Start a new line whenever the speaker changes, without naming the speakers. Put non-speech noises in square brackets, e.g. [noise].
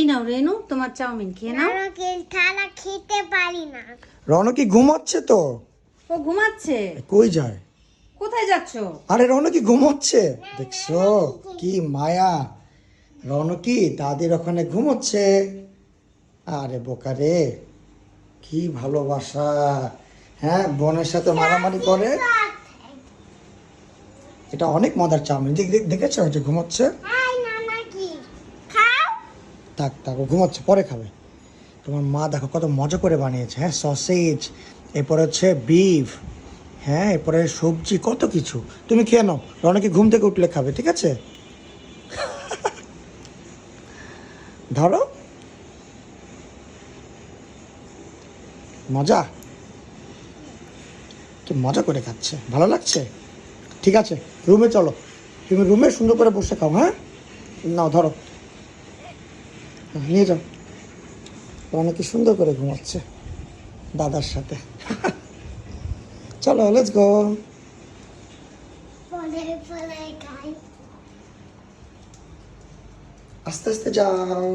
এই নাও রেনু তোমার চাউমিন খেয়ে নাও।
থালা খেতে পারি না।
রনকি ঘুমাচ্ছে তো?
ও ঘুমাচ্ছে?
কই যায়?
কোথায় যাচ্ছ?
আরে রনকি ঘুমোচ্ছে? দেখছ কি মায়া। রনকি দাদির ওখানে ঘুমোচ্ছে? আরে বোকারে কি ভালোবাসা। হ্যাঁ বোনের সাথে মারামারি করে? এটা অনেক মজার চাউমিন। দেখ- দেখ- দেখেছ যে ঘুমোচ্ছে?
খাও
থাক থাক, ও ঘুমাচ্ছে, পরে খাবে। তোমার মা দেখো কত মজা করে বানিয়েছে হ্যাঁ? সসেজ, এরপরে হচ্ছে বিফ হ্যাঁ? এরপরে সবজি, কত কিছু। তুমি খেয়ে নাও, রনকে ঘুম থেকে উঠলে খাবে, ঠিক আছে? [laughs] ধরো। মজা? কি মজা করে খাচ্ছে, ভালো লাগছে? ঠিক আছে, রুমে চলো। তুমি রুমে সুন্দর করে বসে খাও হ্যাঁ? নাও, ধরো। নিয়ে যাও। অনেকে সুন্দর করে ঘুমাচ্ছে দাদার সাথে। চলো লেটস গো আস্তে আস্তে যাও।